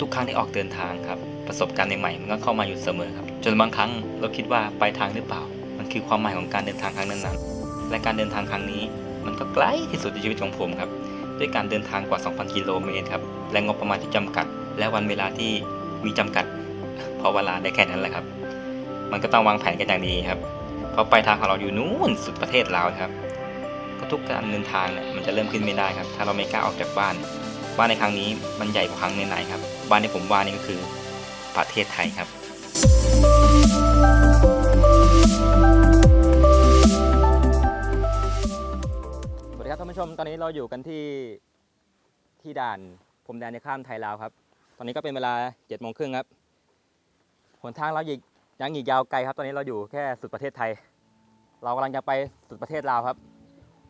ทุกครั้งที่ออกเดินทางครับ ประสบการณ์ใหม่ๆมันก็เข้ามาอยู่เสมอครับ จนบางครั้งเราคิดว่าปลายทางหรือเปล่า มันคือความหมายของการเดินทางครั้งนั้นๆและการเดินทางครั้งนี้ มันก็ไกลที่สุดในชีวิตของผมครับ ด้วยการเดินทางกว่า 2,000 กิโลเมตรครับ และงบประมาณที่จำกัด และวันเวลาที่มีจำกัดเพราะเวลาได้แค่นั้นแหละครับ มันก็ต้องวางแผนกันอย่างดีครับ เพราะปลายทางของเราอยู่นู้นสุดประเทศลาวครับ ก็ทุกการเดินทางเนี่ยมันจะเริ่มขึ้นไม่ได้ครับ ถ้าเราไม่กล้าออกจากบ้าน บ้านในครั้งนี้มันใหญ่กว่าครั้งไหนๆครับ บ้านที่ผมว่านี่ก็คือประเทศไทยครับสวัสดีครับท่านผู้ชมตอนนี้เราอยู่กันที่ที่ด่านพรมแดนในข้ามไทยลาวครับ ตอนนี้ก็เป็นเวลา7จ็ดโมงครึ่งครับหนทางเราอีกยังอีกยาวไกลครับ ตอนนี้เราอยู่แค่สุดประเทศไทย เรากำลังจะไปสุดประเทศลาวครับ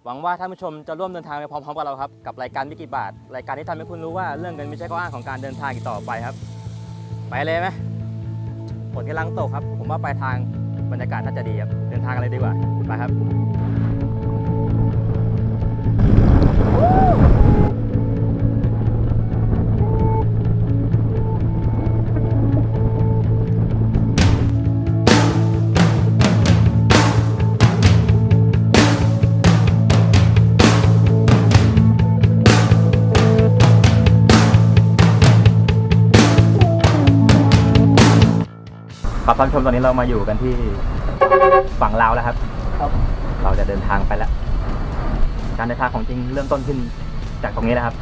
หวังว่าท่านผู้ชมจะร่วมเดินทางไปพร้อมๆกับเราครับกับรายการวิกิบาท รายการที่ทำให้คุณรู้ว่าเรื่องเงินไม่ใช่ข้ออ้างของการเดินทางอีกต่อไปครับ ไปเลยไหมฝนกำลังตกครับ ผมว่าปลายทางบรรยากาศน่าจะดีครับเดินทางกันเลยดีกว่าไปครับ ครับท่านผู้ชมตอนนี้เรามาอยู่กันที่ฝั่งลาวแล้วครับ ครับเราจะเดินทางไปแล้ว การเดินทางของจริงเริ่มต้นขึ้นจากตรงนี้นะครับ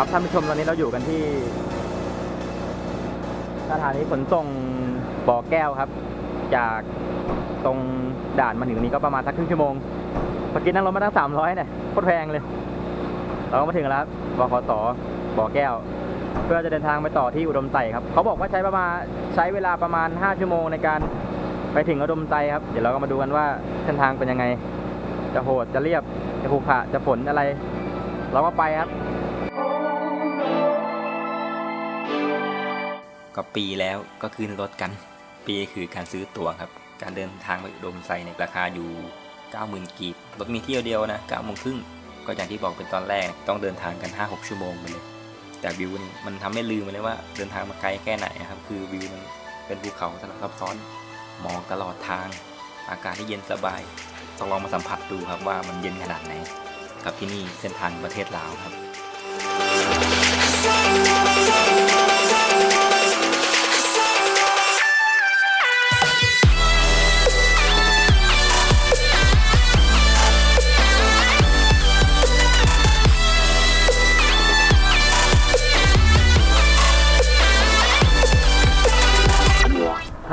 ครับท่านผู้ชมตอนนี้เราอยู่กันที่ สถานีขนส่งบ่อแก้วครับ จากตรงด่านมาถึงตรงนี้ก็ประมาณสักครึ่งชั่วโมงเมื่อกี้นั่งรถมาตั้งสามร้อยเนี่ยโคตรแพงเลย เราก็มาถึงแล้วบบขสบ่อแก้ว เพื่อจะเดินทางไปต่อที่อุดมไซครับ เขาบอกว่าใช้ประมาณใช้เวลาประมาณ 5 ชั่วโมงในการไปถึงอุดมไซครับ เดี๋ยวเราก็มาดูกันว่าเส้นทางเป็นยังไง จะโหดจะเรียบจะขรุขระจะฝนอะไร เราก็ไปครับ ก็ปีแล้วก็คืนรถกัน ปีคือการซื้อตั๋วครับ การเดินทางไปอุดมไซในราคาอยู่ 90,000 กีบรถมีเที่ยวเดียวนะ9โมงครึ่งก็อย่างที่บอกเป็นตอนแรกต้องเดินทางกัน 5-6 ชั่วโมงไปเลย แต่วิวนี่มันทำให้ลืมไปเลยว่าเดินทางมาไกลแค่ไหนนะครับ คือวิวมันเป็นภูเขาสลับซับซ้อนมองตลอดทาง อากาศที่เย็นสบายต้องลองมาสัมผัสดูครับว่ามันเย็นขนาดไหน กับที่นี่เส้นทางประเทศลาวครับ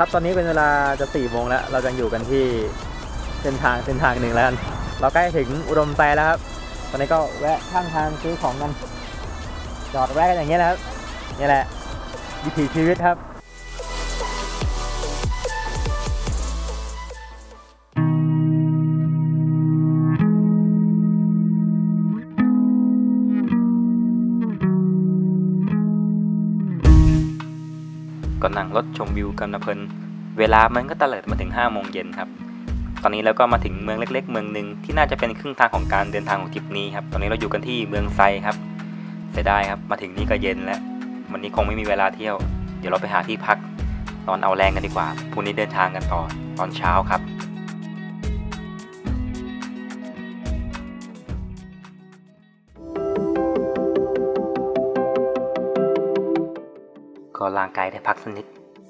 ครับตอนนี้เป็นเวลาจะสี่โมงแล้ว เราจะอยู่กันที่เส้นทางเส้นทางหนึ่งแล้วกัน เราใกล้ถึงอุดมไซแล้วครับ ตอนนี้ก็แวะข้างทางซื้อของกัน จอดแวะกันอย่างเงี้ยแหละครับ นี่แหละวิถีชีวิตครับ ก็นั่งรถชมวิวกันนะเพลิน เวลามันก็ตะเลิดมาถึง5โมงเย็นครับ ตอนนี้เราก็มาถึงเมืองเล็ก ๆ เมืองหนึ่งที่น่าจะเป็นครึ่งทางของการเดินทางของทริปนี้ครับ ตอนนี้เราอยู่กันที่เมืองไซครับ เสียดายครับ มาถึงนี่ก็เย็นแล้ว วันนี้คงไม่มีเวลาเที่ยว เดี๋ยวเราไปหาที่พักนอนเอาแรงกันดีกว่า พรุ่งนี้เดินทางกันต่อตอนเช้าครับ ร่างกายได้พักสักนิด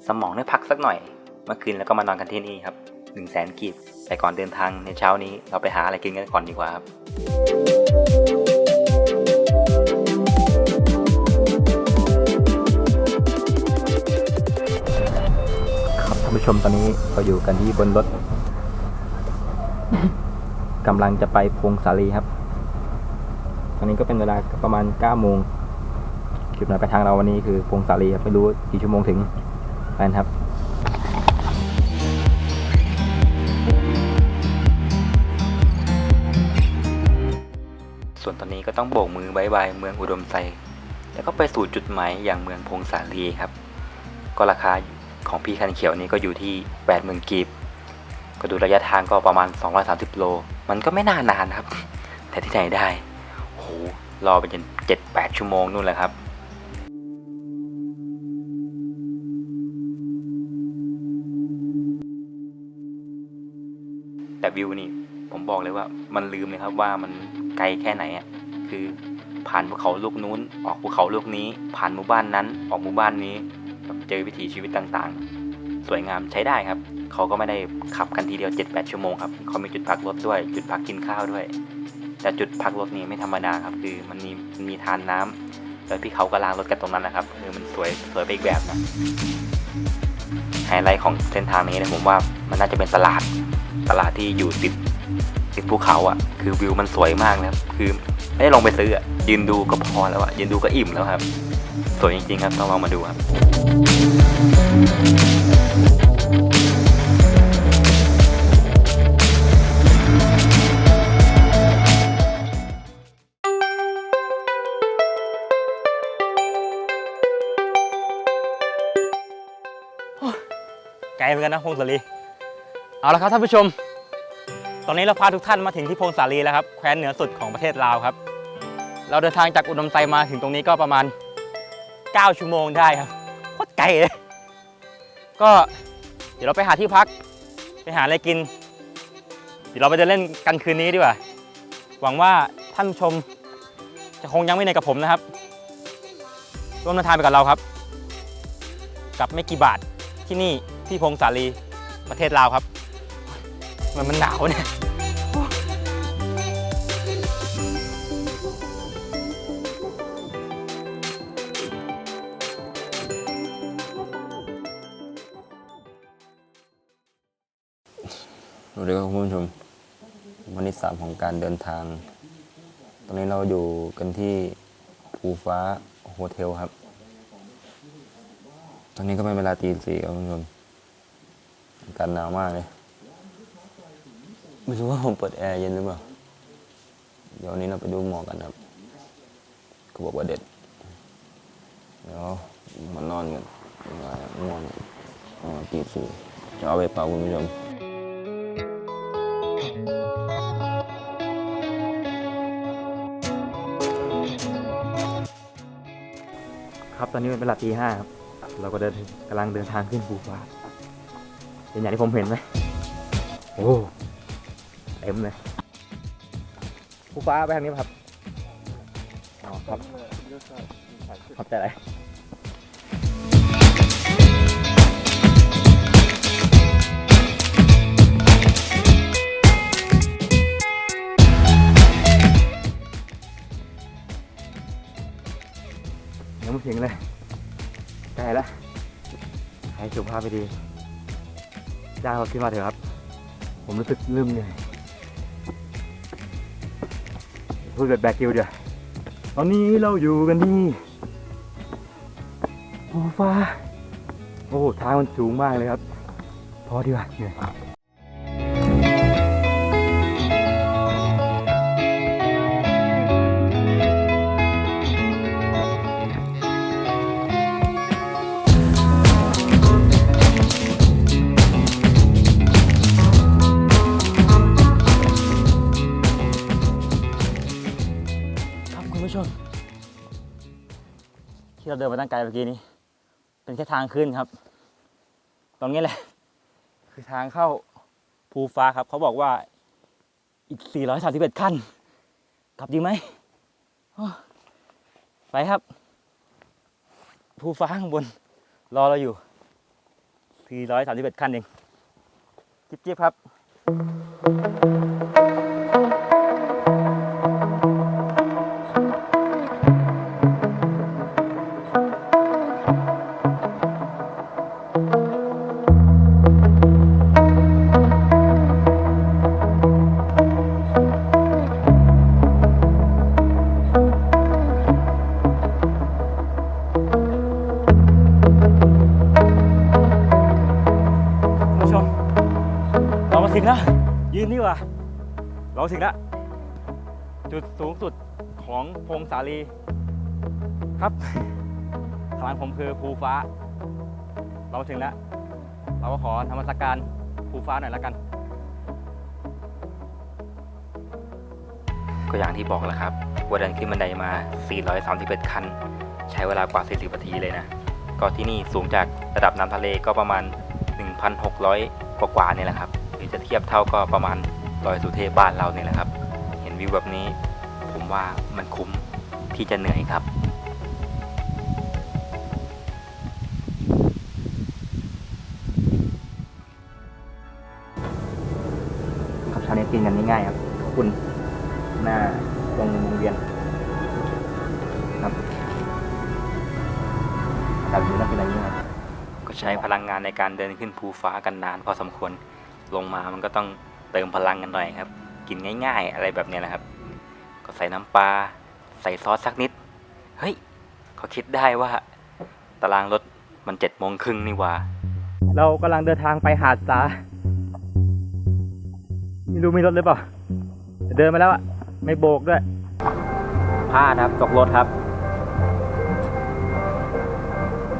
สมองได้พักสักหน่อย เมื่อคืนแล้วก็มานอนกันที่นี่ครับหนึ่งแสนกีบแต่ก่อนเดินทางในเช้านี้เราไปหาอะไรกินกันก่อนดีกว่าครับครับท่านผู้ชมตอนนี้เราอยู่กันที่บนรถกำลังจะไปพวงสาลีครับ ตอนนี้ก็เป็นเวลาประมาณ9โมง จุดหมายปลายทางเราวันนี้คือพงสาลีครับไม่รู้กี่ชั่วโมงถึงไปกันครับส่วนตอนนี้ก็ต้องโบกมือบายบายเมืองอุดมไซแล้วก็ไปสู่จุดหมายอย่างเมืองพงสาลีครับ ก็ราคาของพี่คันเขียวนี้ก็อยู่ที่ 80,000กีบ ก็ดูระยะทางก็ประมาณ 230 โล มันก็ไม่น่านานครับ แต่ที่ไหนได้โอ้โหรอไปจน7-8 ชั่วโมงนู่นแหละครับ แต่วิวนี่ ผมบอกเลยว่ามันลืมเลยครับว่ามันไกลแค่ไหนอะคือผ่านภูเขาลูกนู้น ออกภูเขาลูกนี้ ผ่านหมู่บ้านนั้น ออกหมู่บ้านนี้เจอวิถีชีวิตต่างๆ สวยงามใช้ได้ครับ เขาก็ไม่ได้ขับกันทีเดียว 7-8 ชั่วโมงครับ เขามีจุดพักรถด้วย จุดพักกินข้าวด้วย แต่จุดพักรถนี่ไม่ธรรมดาครับ คือมันมีมันมีทานน้ำแล้วพี่เขาก็ล้างรถกันตรงนั้นนะครับคือมันสวยสวยไปอีกแบบนะไฮไลท์ของเส้นทางนี้นะผมว่า มันน่าจะเป็นตลาด ตลาดที่อยู่ติดติดภูเขาอะ คือวิวมันสวยมากนะครับ คือไม่ได้ลงไปซื้ออะยืนดูก็พอแล้วอะยืนดูก็อิ่มแล้วครับ สวยจริงๆครับต้องลองมาดูครับ ไกลเหมือนกันนะพงศลี เอาละครับท่านผู้ชม ตอนนี้เราพาทุกท่านมาถึงที่พงศาลีแล้วครับ แคว้นเหนือสุดของประเทศลาวครับ เราเดินทางจากอุดมไซมาถึงตรงนี้ก็ประมาณ 9 ชั่วโมงได้ครับโคตรไกลเลย ก็เดี๋ยวเราไปหาที่พัก ไปหาอะไรกิน เดี๋ยวเราไปเดินเล่นกันคืนนี้ดีกว่า หวังว่าท่านผู้ชมจะคงยังไม่เหนื่อยกับผมนะครับ ร่วมเดินทางไปกับเราครับ กับไม่กี่บาทที่นี่ที่พงสาลีประเทศลาวครับ มันมันหนาวเนี่ยสวัสดีครับคุณผู้ชมวันที่สามของการเดินทาง ตอนนี้เราอยู่กันที่ภูฟ้าโฮเทลครับ ตอนนี้ก็เป็นเวลาตีสี่ครับคุณผู้ชมอากาศหนาวมากเลย ไม่รู้ว่าผมเปิดแอร์เย็นหรือเปล่า เดี๋ยววันนี้เราไปดูหมอกันครับเขาบอกว่าเด็ด เดี๋ยวมานอนกันง่วงอ๋อตีสี่จะเอาไปเป่าคุณผู้ชมครับตอนนี้เป็นเวลาตีห้าครับ เราก็เดินกำลังเดินทางขึ้นภูฟ้าเป็นอย่างที่ผมเห็นไหมโอ้ เต็มเลยภูฟ้าไปทางนี้ป่ะครับอ๋อครับขอบใจอะไรยังไม่ถึงเลยใกล้แล้วให้สุขภาพไปดีจ้างเราขึ้นมาเถอะครับ ผมรู้สึกลืมเหนื่อย พูดแบบแบกกิวเดี๋ยวตอนนี้เราอยู่กันที่ภูฟ้า โอ้โหทางมันสูงมากเลยครับ พอดีกว่าเหนื่อย ที่เราเดินมาตั้งไกลเมื่อกี้นี้ เป็นแค่ทางขึ้นครับ ตรงนี้แหละ คือทางเข้าภูฟ้าครับ เขาบอกว่าอีก 431 ขั้นกลับดีไหมไปครับภูฟ้าข้างบน รอเราอยู่ 431 ขั้นเอง จิ๊บๆครับ เราถึงแล้วจุดสูงสุดของพงสาลีครับข้างหลังผมคือภูฟ้า เราถึงแล้ว เราก็ขอธรรมสการภูฟ้าหน่อยละกัน ก็อย่างที่บอกแหละครับว่าเดินขึ้นบันไดมา 431ขั้นใช้เวลากว่า 40นาทีเลยนะ ก็ที่นี่สูงจากระดับน้ำทะเลก็ประมาณ 1,600 กว่าๆเนี่ยแหละครับ หรือจะเทียบเท่าก็ประมาณ ดอยสุเทพบ้านเราเนี่ยแหละครับ เห็นวิวแบบนี้ ผมว่ามันคุ้มที่จะเหนื่อยครับครับเช้านี้กินกันง่ายๆครับขอบคุณหน้าตรงวงเวียนครับอากาศดีน่าเป็นอะไรนี้ครับก็ใช้พลังงานในการเดินขึ้นภูฟ้ากันนานพอสมควรลงมามันก็ต้อง เติมพลังกันหน่อยครับ กินง่ายๆ อะไรแบบเนี้ยแหละครับ ก็ใส่น้ำปลาใส่ซอสสักนิด เฮ้ยเขาคิดได้ว่า ตารางรถมันเจ็ดโมงครึ่งนี่หว่า เรากำลังเดินทางไปหาดสาไม่รู้มีรถหรือเปล่าเดินมาแล้วอะไม่โบกด้วยพลาดครับตกรถครับ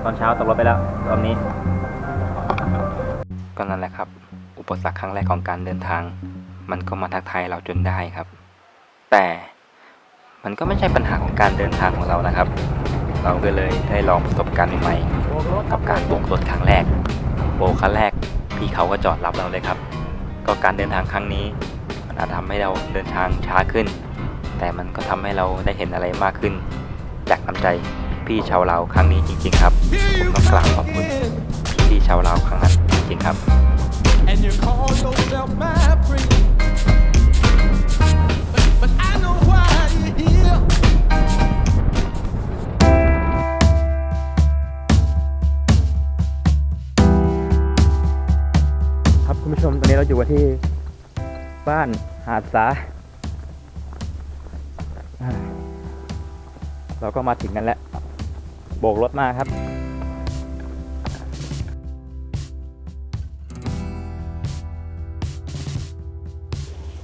ตอนเช้าตกรถไปแล้ว ตอนนี้ ก็นั่นแหละครับอุ ปสรรคครั้งแรกของการเดินทาง มันก็มาทักทายเราจนได้ครับ แต่มันก็ไม่ใช่ปัญหาของการเดินทางของเรานะครับ เราก็เลยได้ลองประสบการณ์ใหม่ๆกับการโบกรถครั้งแรกโบกครั้งแรกพี่เขาก็จอดรับเราเลยครับ ก็การเดินทางครั้งนี้ มันอาจทำให้เราเดินทางช้าขึ้น แต่มันก็ทำให้เราได้เห็นอะไรมากขึ้น จากน้ำใจพี่ชาวเราครั้งนี้จริง ๆ ครับผมต้องกล่าวขอบคุณพี่ชาวเราครั้งนั้นจริงๆครับ บ้านหาดสา เราก็มาถึงกันแล้ว โบกรถมาครับ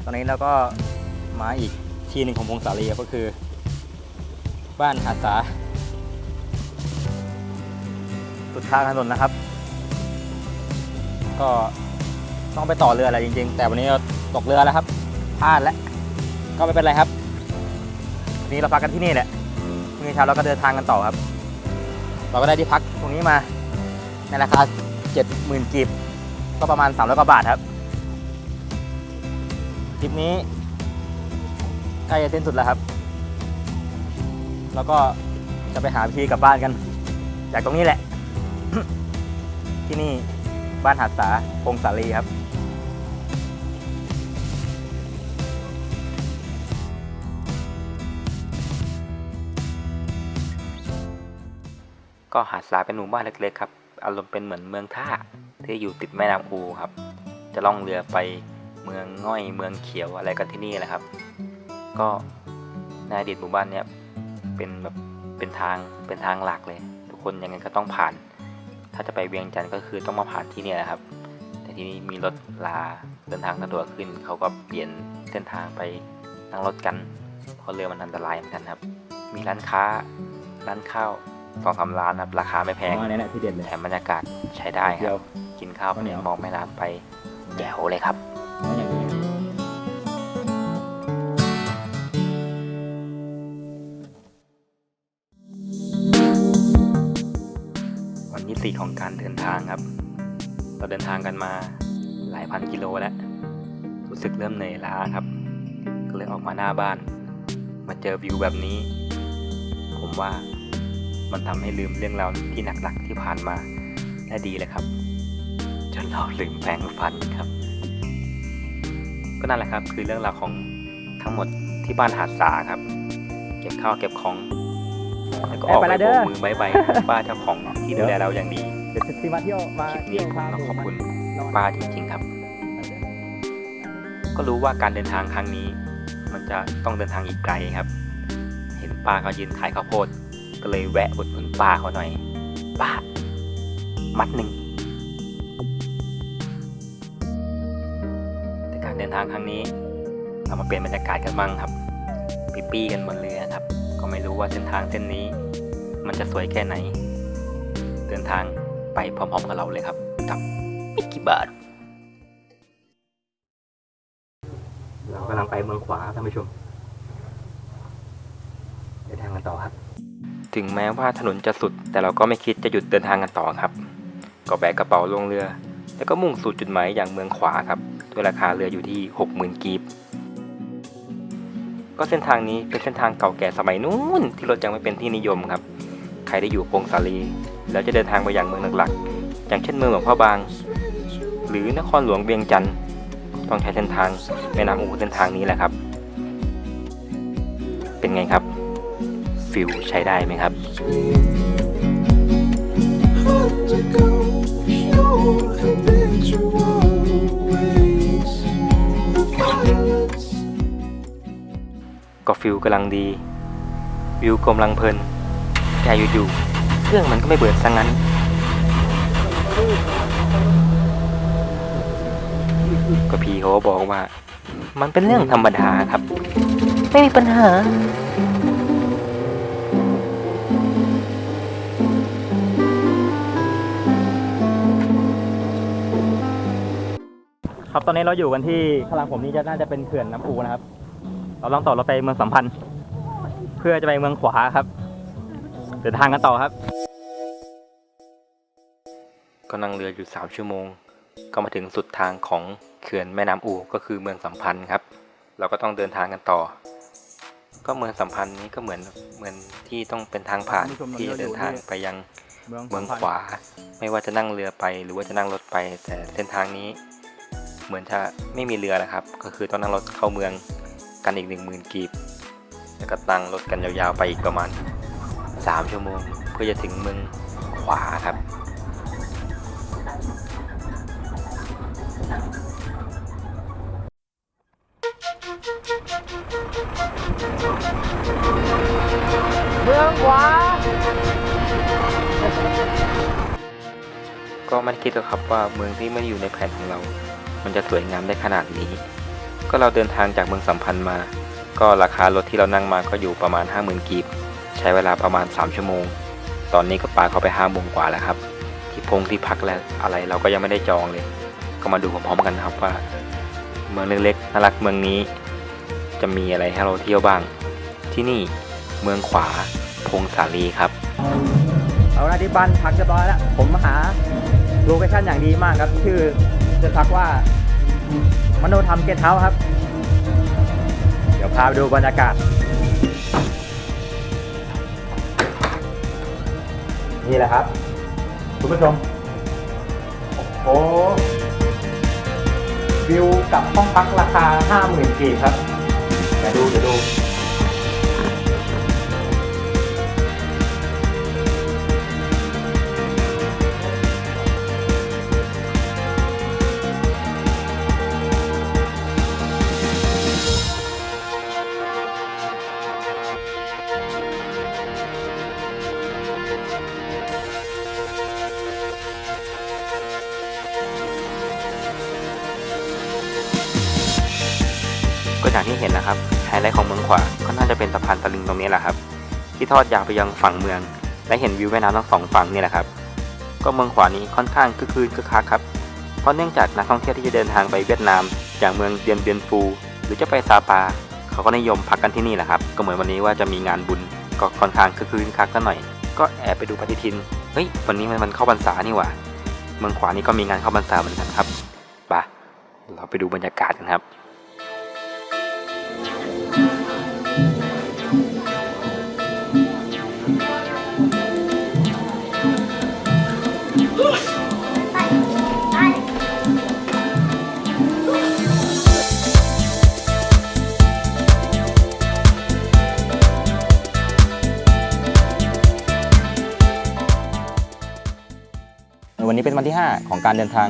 ตอนนี้เราก็มาอีกที่หนึ่งของพงศาลีก็คือ บ้านหาดสา สุดทางถนนนะครับ ก็ ต้องไปต่อเรืออะไรจริง ๆ แต่วันนี้เราตกเรือแล้วครับพลาดแล้วก็ไม่เป็นไรครับวันนี้เราพักกันที่นี่แหละพรุ่งนี้เช้าเราก็เดินทางกันต่อครับ เราก็ได้ที่พักตรงนี้มาในราคา70,000กีบก็ประมาณ300กว่าบาทครับทริปนี้ใกล้จะสิ้นสุดแล้วครับ แล้วก็จะไปหาวิธีกลับบ้านกัน จากตรงนี้แหละ ที่นี่บ้านหาดสาพงสาลีครับ ก็หาดทรายเป็นหมู่บ้านเล็กๆครับ อารมณ์เป็นเหมือนเมืองท่าที่อยู่ติดแม่น้ำคูครับ จะล่องเรือไปเมืองง่อยเมืองเขียวอะไรกันที่นี่แหละครับ ก็ในอดีตหมู่บ้านเนี้ยเป็นแบบเป็นทางเป็นทางหลักเลย ทุกคนยังไงก็ต้องผ่าน ถ้าจะไปเวียงจันทร์ก็คือต้องมาผ่านที่นี่แหละครับ แต่ที่นี่มีรถลาเดินทางสะดวกขึ้น เขาก็เปลี่ยนเส้นทางไปนั่งรถกันเพราะเรือมันอันตรายเหมือนกันครับ มีร้านค้าร้านข้าว สองสามร้านครับราคาไม่แพงอันนี้แหละที่เด็ดเลยแถมบรรยากาศใช้ได้คเดีรัยวบกินข้าวไปเนี่ยมองแม่น้ำไปแจ๋วเลยครับอย่างนี้วันที่สี่ของการเดินทางครับ เราเดินทางกันมาหลายพันกิโลแล้ว รู้สึกเริ่มเหนื่อยล้าครับ ก็เลยออกมาหน้าบ้าน มาเจอวิวแบบนี้ ผมว่า มันทำให้ลืมเรื่องราวที่หนักๆที่ผ่านมาได้ดีเลยครับ จนเราลืมแปรงฟันครับ ก็นั่นแหละครับ คือเรื่องราวของทั้งหมดที่บ้านหาดสาครับ เก็บข้าวเก็บของแล้วก็ออกไปโบกมือบายบายป้าเจ้าของที่ดูแลเราอย่างดีเดี๋ยวซีมาเที่ยวมาคลิปเที่นี้ยวผมต้องขอบคุณนอนป้าจริงๆครับ ก็รู้ว่าการเดินทางครั้งนี้ มันจะต้องเดินทางอีกไกลครับ เห็นป้าเขายืนขายข้าวโพด ก็เลยแวะอุดหนุนป้าเขาหน่อยป้ามัดหนึ่งแต่การเดินทางครั้งนี้ เรามาเปลี่ยนบรรยากาศกันบ้างครับปีปี้กันบนเรือครับ ก็ไม่รู้ว่าเส้นทางเส้นนี้ มันจะสวยแค่ไหน เดินทางไปพร้อมๆกับเราเลยครับกับมิกกี้บาร์เรากำลังไปเมืองขวาท่านผู้ชม เดินทางกันต่อครับ ถึงแม้ว่าถนนจะสุด แต่เราก็ไม่คิดจะหยุดเดินทางกันต่อครับ ก็แบกกระเป๋าลงเรือ แล้วก็มุ่งสู่จุดหมายอย่างเมืองขวาครับด้วยราคาเรืออยู่ที่ 60,000กีบ ก็เส้นทางนี้เป็นเส้นทางเก่าแก่สมัยนู้นที่รถยังไม่เป็นที่นิยมครับ ใครได้อยู่พงสาลี แล้วจะเดินทางไปอยังเมืองหลักๆ อย่างเช่นเมืองหลวงพ่อบาง หรือนครหลวงเวียงจันทร์ต้องใช้เส้นทางแม่น้ำอูเส้นทางนี้แหละครับ เป็นไงครับ ฟิลใช้ได้ไหมครับ ก็ฟิลกำลังดี วิวกำลังเพลิน แต่อยู่ๆเครื่องมันก็ไม่เบิดซะงั้น ก็พี่เขาก็บอกว่า มันเป็นเรื่องธรรมดาครับ ไม่มีปัญหา ครับตอนนี้เราอยู่กันที่ข้างหลังผมนี่จะน่าจะเป็นเขื่อนน้ำปูนะครับ เราลองต่อเราไปเมืองสัมพันธ์ เพื่อจะไปเมืองขวาครับเดินทางกันต่อครับก็นั่งเรืออยู่สามชั่วโมง ก็มาถึงสุดทางของเขื่อนแม่น้ำอูก็คือเมืองสัมพันธ์ครับ เราก็ต้องเดินทางกันต่อ ก็เมืองสัมพันธ์นี้ก็เหมือนเหมือนที่ต้องเป็นทางผ่านท่านผู้ชมที่ตอนนี้เราอยู่จะเดินทางที่ไปยังเมืองเมืองขวา ไม่ว่าจะนั่งเรือไปหรือว่าจะนั่งรถไป แต่เส้นทางนี้ เหมือนจะไม่มีเรือนะครับ ก็คือต้องนั่งรถเข้าเมืองกันอีกหนึ่งหมื่นกีบ แล้วก็นั่งรถกันยาวๆไปอีกประมาณสามชั่วโมงเพื่อจะถึงเมืองขวาครับเมืองขวาก็ไม่ได้คิดหรอกครับว่าเมืองที่ไม่ได้อยู่ในแผนของเรา มันจะสวยงามได้ขนาดนี้ ก็เราเดินทางจากเมืองสัมพันธ์มา ก็ราคารถที่เรานั่งมาก็อยู่ประมาณ 50,000กีบ ใช้เวลาประมาณ 3 ชั่วโมง ตอนนี้ก็ปาเข้าไป5โมงกว่าแล้วครับ ที่พงที่พักและอะไรเราก็ยังไม่ได้จองเลย ก็มาดูพร้อมๆกันครับว่า เมืองเล็กๆน่ารักเมืองนี้ จะมีอะไรให้เราเที่ยวบ้าง ที่นี่เมืองขวาพงสาลีครับเอาหน้าที่บ้านพักเรียบร้อยแล้ว ผมหาโลเคชั่นอย่างดีมากครับ ชื่อ จะพักว่ามโนธรรมเกสเฮาครับ เดี๋ยวพาไปดูบรรยากาศ นี่แหละครับ คุณผู้ชม โอ้โหวิวกับห้องพักราคา 50,000กีบครับเดี๋ยวดูเดี๋ยวดู อย่างที่เห็นนะครับไฮไลท์ของเมืองขวาก็น่าจะเป็นสะพานตะลิงตรงนี้แหละครับ ที่ทอดยาวไปยังฝั่งเมือง และเห็นวิวแม่น้ำทั้งสองฝั่งนี่แหละครับ ก็เมืองขวานี้ค่อนข้างคึกคืนคึกคักครับเพราะเนื่องจากนักท่องเที่ยวที่จะเดินทางไปเวียดนาม อย่างเมืองเดียนเบียนฟู หรือจะไปซาปา เขาก็นิยมพักกันที่นี่แหละครับ ก็เหมือนวันนี้ว่าจะมีงานบุญก็ค่อนข้างคึกคืนคึกคักกันหน่อย ก็แอบไปดูปฏิทินเฮ้ยวันนี้มันมันเข้าพรรษานี่หว่าเมืองขวานี้ก็มีงานเข้าพรรษาเหมือนกันครับไปเราไปดูบรรยากาศกันครับ นี้เป็นวันที่ 5 ของการเดินทาง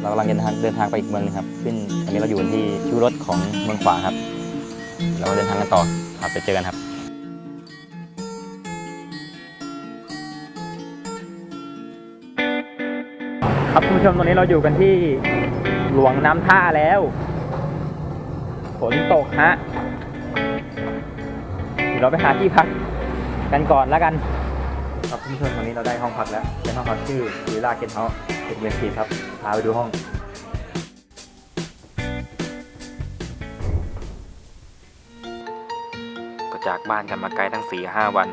เรากำลังเดินทางเดินทางไปอีกเมืองนึงครับซึ่งอันนี้เราอยู่กันที่คิวรถของเมืองขวาครับ เราเดินทางกันต่อครับไปเจอกันครับครับคุณผู้ชมตอนนี้เราอยู่กันที่หลวงน้ำท่าแล้วฝนตกฮะเดี๋ยวเราไปหาที่พักกันก่อนแล้วกัน ครับคุณผู้ชมตอนนี้เราได้ห้องพักแล้ว เป็นห้องพักชื่อวิลล่าเกนเฮาส์เอกเวนซีครับ พาไปดูห้อง ก็จากบ้านกันมาไกลตั้ง4ี่ห้าวัน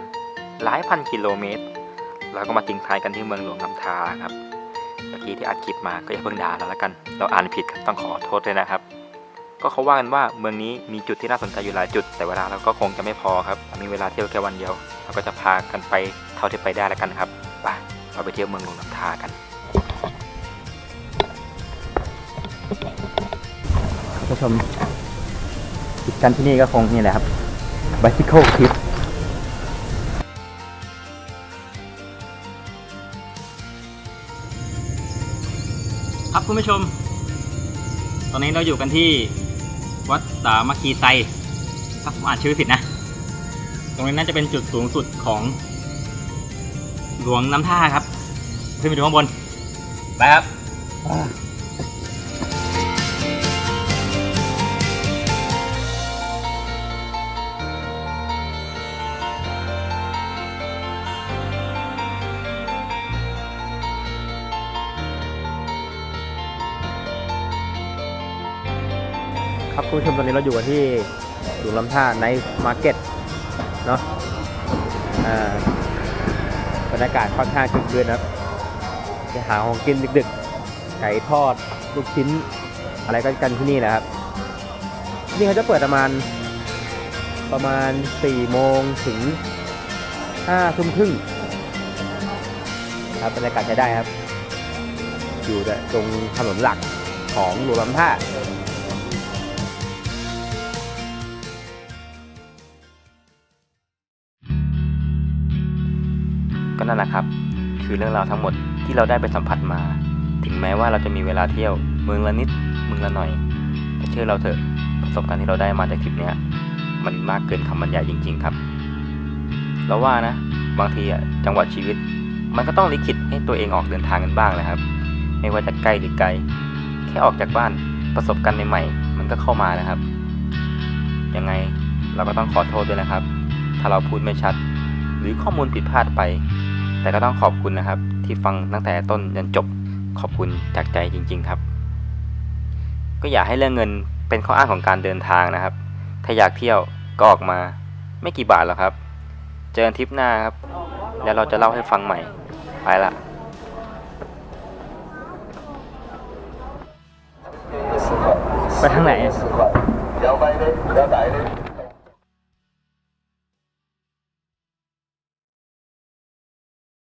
หลายพันกิโลเมตร แล้วก็มาทิ้งท้ายกันที่เมืองหลวงลำทาครับเมื่อกี้ที่อัดคลิปมาก็อย่าเพิ่งด่าเราละกัน เราอ่านผิดครับต้องขอโทษด้วยนะครับ ก็เขาว่ากันว่าเมืองนี้มีจุดที่น่าสนใจอยู่หลายจุด แต่เวลาเราก็คงจะไม่พอครับ มีเวลาเที่ยวแค่วันเดียว เราก็จะพากันไป ท่าที่ไปได้แล้วกันครับไปเราไปเที่ยวเมืองหลวงลำทากันคุณผู้ชมจุดกันที่นี่ก็คงนี่แหละครับ bicycle trip ครับคุณผู้ชม ตอนนี้เราอยู่กันที่วัดสามัคคีไซถ้าผมอ่านชื่อผิดนะ ตรงนี้น่าจะเป็นจุดสูงสุดของ หลวงน้ำท่าครับ ขึ้นไปดูข้างบน ไปครับ ครับคุณผู้ชมตอนนี้เราอยู่กันที่หลวงลำท่าในมาร์เก็ตเนาะอ่า บรรยากาศค่อนข้างคึกคืนนะครับไปหาของกินดึกๆ ไก่ทอด ลูกชิ้น อะไรก็กันที่นี่แหละครับนี่เขาจะเปิดประมาณประมาณ4โมงถึง5ทุ่มครึ่งครับบรรยากาศใช้ได้ครับ อยู่ตรงถนนหลักของหลวงลำท่า ก็นั่นแหละครับ คือเรื่องราวทั้งหมดที่เราได้ไปสัมผัสมา ถึงแม้ว่าเราจะมีเวลาเที่ยวเมืองละนิดเมืองละหน่อยแต่เชื่อเราเถอะประสบการณ์ที่เราได้มาจากทริปนี้มันมากเกินคำบรรยายจริง ๆ ครับ เราว่านะ บางทีอะจังหวะชีวิต มันก็ต้องลิขิตให้ตัวเองออกเดินทางกันบ้างนะครับ ไม่ว่าจะใกล้หรือไกล แค่ออกจากบ้านประสบการณ์ใหม่ๆมันก็เข้ามานะครับ ยังไงเราก็ต้องขอโทษด้วยนะครับ ถ้าเราพูดไม่ชัด หรือข้อมูลผิดพลาดไป แต่ก็ต้องขอบคุณนะครับ ที่ฟังตั้งแต่ต้นจนจบขอบคุณจากใจจริง ๆครับ ก็อยากให้เรื่องเงินเป็นข้ออ้างของการเดินทางนะครับ ถ้าอยากเที่ยวก็ออกมา ไม่กี่บาทหรอกครับ เจอทริปหน้าครับ แล้วเราจะเล่าให้ฟังใหม่ ไปละไปทางไหน